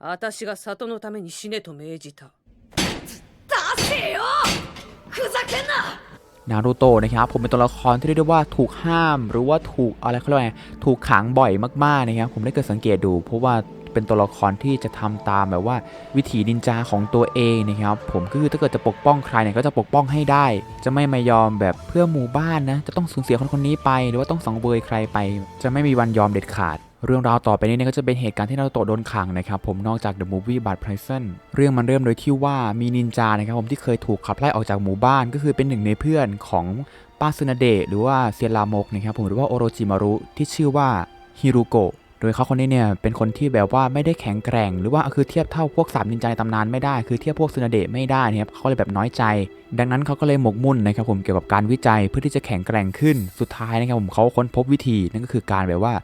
私が里のために死ねと命じた出せよふざけんな นารูโตะนะครับผมเป็นตัวละครที่เรียกได้ว่าถูกห้าม หรือว่าถูกอะไรเขาเรียกว่าไงถูกขังบ่อยมากๆนะครับผมได้เกิดสังเกตดู เพราะว่าเป็นตัวละครที่จะทำตามแบบว่าวิถีนินจาของตัวเองนะครับผมก็คือถ้าเกิดจะปกป้องใครเนี่ยก็จะปกป้องให้ได้ จะไม่มายอมแบบเพื่อหมู่บ้านนะจะต้องสูญเสียคนคนนี้ไป หรือว่าต้องสังเวยใครไป จะไม่มีวันยอมเด็ดขาด เรื่องราวต่อไปนี้เนี่ยก็จะเป็นเหตุการณ์ที่นารูโตะโดนขังนะครับผมนอกจาก The Movie Bad Prison เรื่องมันเริ่มโดยที่ว่ามีนินจานะครับผมที่เคยถูกขับไล่ออกจากหมู่บ้าน ก็คือเป็นหนึ่งในเพื่อนของป้าซึนาเดะหรือว่าเซียนลามกนะครับผมหรือว่าโอโรจิมารุที่ชื่อว่าฮิรุโกะโดยเขาคนนี้เนี่ยเป็นคนที่แบบว่าไม่ได้แข็งแกร่ง หรือว่าคือเทียบเท่าพวกสามนินจาในตำนานไม่ได้ คือเทียบพวกซึนาเดะไม่ได้นะครับเขาเลยแบบน้อยใจ ดังนั้นเขาก็เลยหมกมุ่นนะครับผมเกี่ยวกับการวิจัยเพื่อที่จะแข็งแกร่งขึ้นสุดท้ายนะครับผมเขาค้นพบวิธีนั่นก็คือการแบบว่า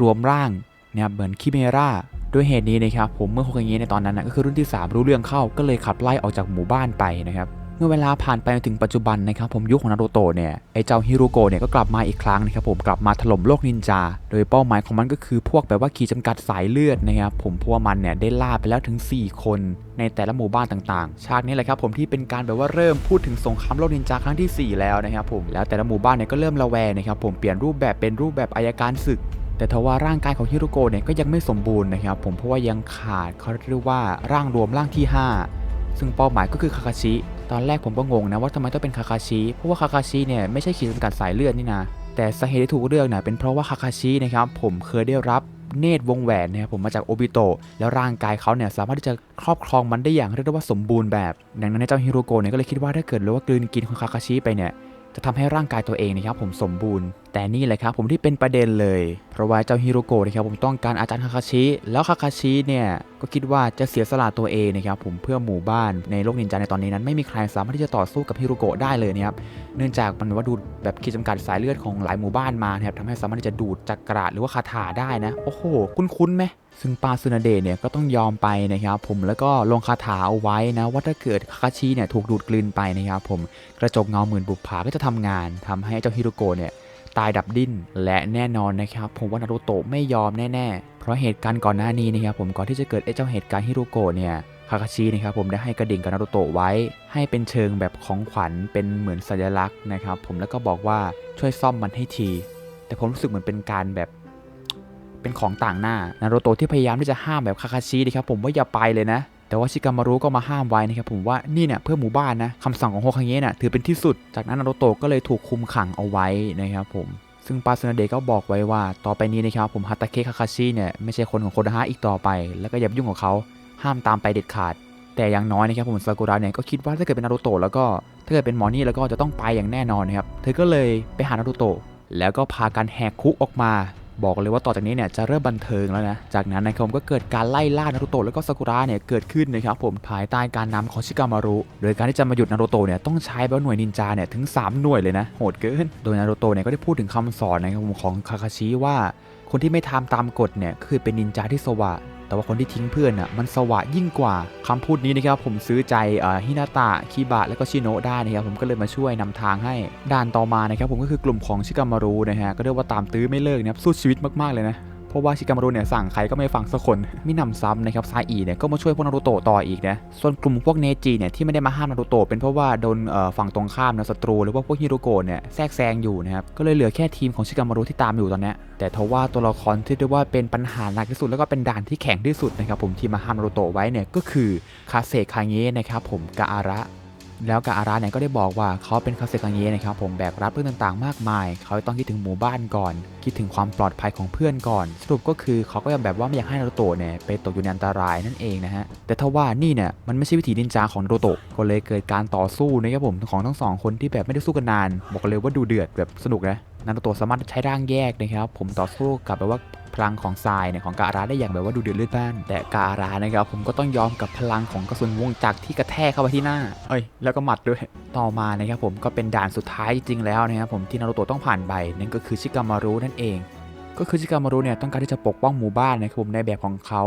รวมร่างนะครับเหมือนคิเมราด้วยเหตุนี้นะครับผมเมื่อโฮคาเงะในตอนนั้นนะก็คือรุ่นที่ 3 รู้เรื่องเข้าก็เลยขับไล่ออกจากหมู่บ้านไปนะครับเมื่อเวลาผ่านไปจนถึงปัจจุบันนะครับผมยุคของนารูโตะเนี่ยไอเจ้าฮิรุโกะเนี่ยก็กลับมาอีกครั้งนะครับผมกลับมาถล่มโลกนินจา โดยเป้าหมายของมันก็คือพวกแบบว่าขีดจำกัดสายเลือดนะครับผมพว่ามันเนี่ยได้ล่าไปแล้วถึง 4 คน ในแต่ละหมู่บ้านต่างๆ ฉากนี้แหละครับผมที่เป็นการแบบว่าเริ่มพูดถึงสงครามโลกนินจาครั้งที่ 4 แล้วนะครับผมแล้วแต่ละหมู่บ้านเนี่ยก็เริ่มระแวงนะครับผมเปลี่ยนรูปแบบเป็นรูปแบบอายการศึก แต่ทว่าร่างกายของฮิรุโกะเนี่ยก็ยังไม่สมบูรณ์นะครับผมเพราะว่ายังขาดเขาเรียกว่าร่างรวมร่างที่ 5 ซึ่งเป้าหมายก็คือคาคาชิตอนแรกผมก็งงนะว่าทำไมต้องเป็นคาคาชิเพราะว่าคาคาชิเนี่ยไม่ใช่ขีดจำกัดสายเลือดนี่นะแต่สาเหตุที่ถูกเลือกเนี่ยเป็นเพราะว่าคาคาชินะครับผมเคยได้รับเนตรวงแหวนนะครับผมมาจากโอบิโตะแล้วร่างกายเขาเนี่ยสามารถที่จะครอบครองมันได้อย่างเรียกได้ว่าสมบูรณ์แบบดังนั้นเจ้าฮิโรโกะเนี่ยก็เลยคิดว่าถ้าเกิดเลยว่ากลืนกินของคาคาชิไปเนี่ยจะทำให้ร่างกายตัวเองนะครับผมสมบูรณ์ แต่นี่แหละครับผมที่เป็นประเด็นเลย เพราะว่าเจ้าฮิโรโกะนะครับผมต้องการอาจารย์คาคาชิ แล้วคาคาชิเนี่ยก็คิดว่าจะเสียสละตัวเองนะครับผมเพื่อหมู่บ้านในโลกนินจาในตอนนี้นั้นไม่มีใครสามารถที่จะต่อสู้กับฮิโรโกะได้เลยนะครับเนื่องจากมันว่าดูดแบบขีดจำกัดสายเลือดของหลายหมู่บ้านมานะครับทำให้สามารถที่จะดูดจักระหรือว่าคาถาได้นะโอ้โหคุ้นๆไหมซึ่งปาซึนาเดะเนี่ยก็ต้องยอมไปนะครับผมแล้วก็ลงคาถาเอาไว้นะว่าถ้าเกิดคาคาชิเนี่ยถูกดูดกลืนไปนะครับผมกระจกเงาหมื่นบุปผาก็จะทำงานทำให้เจ้าฮิโรโกะเนี่ย ตายดับดิ้น และแน่นอนนะครับผมว่านารูโตะไม่ยอมแน่ๆ เพราะเหตุการณ์ก่อนหน้านี้นะครับผมก่อนที่จะเกิดไอ้เจ้าเหตุการณ์ฮิโรโกะเนี่ยคาคาชินะครับผมได้ให้กระดิ่งกับนารูโตะไว้ ให้เป็นเชิงแบบของขวัญเป็นเหมือนสัญลักษณ์นะครับผมแล้วก็บอกว่าช่วยซ่อมมันให้ที แต่ผมรู้สึกเหมือนเป็นการแบบเป็นของต่างหน้านารูโตะที่พยายามที่จะห้ามแบบคาคาชินะครับผมว่าอย่าไปเลยนะ แต่ว่าชิกามารุก็มาห้ามไว้นะครับผมว่านี่เนี่ยเพื่อหมู่บ้านนะคำสั่งของโฮคาเงะน่ะถือเป็นที่สุด จากนั้นนารูโตะก็เลยถูกคุมขังเอาไว้นะครับผมซึ่งปาซึนาเดะก็บอกไว้ว่า ต่อไปนี้นะครับผมฮัตตาเคคาคาชิเนี่ยไม่ใช่คนของโคโดฮะอีกต่อไป แล้วก็อย่าไปยุ่งกับเขาห้ามตามไปเด็ดขาด แต่อย่างน้อยนะครับผมซากุระเนี่ยก็คิดว่าถ้าเกิดเป็นนารูโตะแล้วก็ถ้าเกิดเป็นหมอนี่แล้วก็จะต้องไปอย่างแน่นอนนะครับเธอก็เลยไปหานารูโตะแล้วก็พากันแหกคุกออกมา บอกเลยว่าต่อจากนี้เนี่ยจะเริ่มบันเทิงแล้วนะ จากนั้นนะครับผมก็เกิดการไล่ล่านารูโตะแล้วก็ซากุระเนี่ยเกิดขึ้นนะครับผมภายใต้การนำของชิกามารุ โดยการที่จะมาหยุดนารูโตะเนี่ยต้องใช้แบบหน่วยนินจาเนี่ยถึง 3 หน่วยเลยนะ โหดเกิน โดยนารูโตะเนี่ยก็ได้พูดถึงคำสอนนะครับผมของคาคาชิว่า คนที่ไม่ทำตามกฎเนี่ยคือเป็นนินจาที่สวะ แต่ว่าคนที่ทิ้งเพื่อนน่ะมันสวะยิ่งกว่าคำพูดนี้นะครับผมซื้อใจฮินาตะคิบะและก็ชิโนะได้นะครับผมก็เลยมาช่วยนำทางให้ด่านต่อมานะครับผมก็คือกลุ่มของชิกามารุนะฮะก็เรียกว่าตามตื้อไม่เลิกนะครับสู้ชีวิตมากๆเลยนะ ราะว่าชิกามารุเนี่ยสั่งใครก็ไม่ฟังสักคนมินำซ้ำนะครับซาอีเนี่ยก็มาช่วยพวกนารูโตะต่ออีกนะส่วนกลุ่มพวกเนจิเนี่ยที่ไม่ได้มาห้ามนารูโตะเป็นเพราะว่าโดนฝั่งตรงข้ามนะศัตรูหรือว่าพวกฮิโรโกะเนี่ยแทรกแซงอยู่นะครับก็เลยเหลือแค่ทีมของชิกามารุที่ตามอยู่ตอนนี้แต่ทว่าตัวละครที่เรียกว่าเป็นปัญหาหนักที่สุดแล้วก็เป็นด่านที่แข็งที่สุดนะครับผมที่มาห้ามนารูโตะไว้เนี่ยก็คือคาเซคาเงะนะครับผมกาอาระ แล้วกาอาระเนี่ยก็ได้บอกว่าเขาเป็นคาเซกังเยนะครับผมแบกรับเรื่องต่างๆ มากมาย เขาต้องคิดถึงหมู่บ้านก่อน คิดถึงความปลอดภัยของเพื่อนก่อน สรุปก็คือเขาก็ยังแบบว่าไม่อยากให้นารูโตะเนี่ยไปตกอยู่ในอันตรายนั่นเองนะฮะแต่ถ้าว่านี่เนี่ยมันไม่ใช่วิถีนินจาของนารูโตะก็เลยเกิดการต่อสู้นะครับผมของทั้งสองคนที่แบบไม่ได้สู้กันนาน บอกเลยว่าดูเดือดแบบสนุกนะ นารูโตะสามารถใช้ร่างแยกนะครับ ผมต่อสู้กับแบบว่าพลังของทรายเนี่ยของกาอาราได้อย่างแบบว่าดูเดือดเลือดบ้านแต่กาอารานะครับผมก็ต้องยอมกับพลังของกระสุนวงจักรที่กระแทกเข้าไปที่หน้า เอ้ยแล้วก็หมัดด้วยต่อมานะครับผมก็เป็นด่านสุดท้ายจริงๆแล้วนะครับผมที่นารูโตะต้องผ่านไปนั่นก็คือชิกามารุนั่นเอง ก็คือชิกามารุเนี่ยต้องการที่จะปกป้องหมู่บ้านนะครับผมในแบบของเขา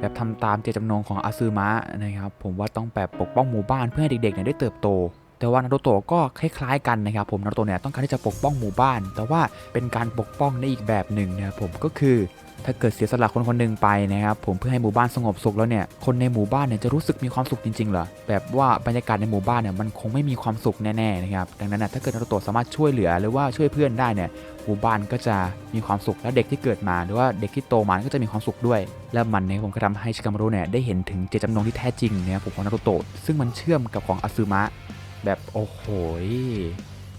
แบบทำตามเจตจำนงของอาซึมะนะครับผมว่าต้องแบบปกป้องหมู่บ้านเพื่อให้เด็กๆเนี่ยได้เติบโต แต่ว่านารูโตะก็คล้ายๆกันนะครับผมนารูโตะเนี่ยต้องการที่จะปกป้องหมู่บ้าน แต่ว่าเป็นการปกป้องในอีกแบบหนึ่งนะครับผมก็คือถ้าเกิดเสียสละคนคนหนึ่งไปนะครับผมเพื่อให้หมู่บ้านสงบสุขแล้วเนี่ยคนในหมู่บ้านเนี่ยจะรู้สึกมีความสุขจริงๆเหรอแบบว่าบรรยากาศในหมู่บ้านเนี่ยมันคงไม่มีความสุขแน่ๆนะครับดังนั้นนะถ้าเกิดนารูโตะสามารถช่วยเหลือหรือว่าช่วยเพื่อนได้เนี่ยหมู่บ้านก็จะมีความสุขและเด็กที่เกิดมา หรือว่าเด็กที่โตมาก็จะมีความสุขด้วย และมันเนี่ยผมก็ทำให้ชิคามารุเนี่ยได้เห็นถึงเจตจำนงที่แท้จริงนะครับผมของนารูโตะซึ่งมันเชื่อมกับของอาซึมะ แบบโอ้โห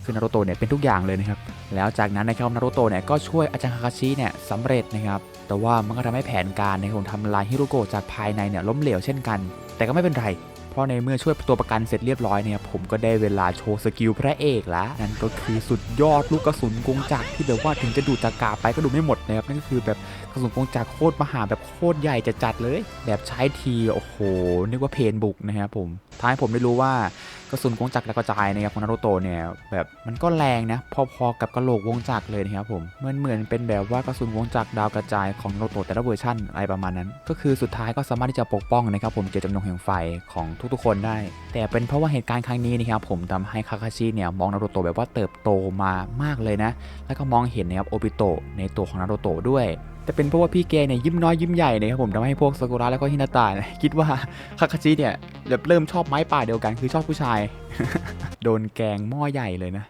คือนารูโตะเนี่ยเป็นทุกอย่างเลยนะครับ แล้วจากนั้นนะครับนารูโตะเนี่ยก็ช่วยอาจารย์คาคาชิเนี่ยสำเร็จนะครับ แต่ว่ามันก็ทำให้แผนการในของทำลายฮิโรโกะจากภายในเนี่ยล้มเหลวเช่นกัน แต่ก็ไม่เป็นไร เพราะในเมื่อช่วยตัวประกันเสร็จเรียบร้อยเนี่ยผมก็ได้เวลาโชว์สกิลพระเอกล้วนั่นก็คือสุดยอดลูกกระสุนกงจักรที่แบบว่าถึงจะดูดจากกาไปก็ดูไม่หมดนะครับนั่นก็คือแบบกระสุนกงจักรโคตรมหาแบบโคตรใหญ่จะจัดเลย แบบใช้ทีโอ้โหนึกว่าเพนบุกนะครับผมท้ายผมได้รู้ว่ากระสุนวงจักรและกระจายนะครับของนารูโตะเนี่ยแบบมันก็แรงนะพอๆกับกระโหลกวงจักรเลยนะครับผมเหมือนเหมือนเป็นแบบว่ากระสุนวงจักรดาวกระจายของนารูโตะแต่ละเวอร์ชันอะไรประมาณนั้น ก็คือสุดท้ายก็สามารถที่จะปกป้องนะครับผมเจตจำนงแห่งไฟของทุกๆ คนได้ แต่เป็นเพราะว่าเหตุการณ์ครั้งนี้นะครับผมทำให้คาคาชิเนี่ยมองนารูโตะแบบว่าเติบโตมามากเลยนะ แล้วก็มองเห็นนะครับโอบิโตะในตัวของนารูโตะด้วยแต่เป็นเพราะว่าพี่แกเนี่ยยิ้มน้อยยิ้มใหญ่นะครับผมทำให้พวกซากุระแล้วก็ฮินาตะคิดว่าคาคาชิเนี่ย เริ่มชอบไม้ป่าเดียวกันคือชอบผู้ชาย โดนแกงหม้อใหญ่เลยนะ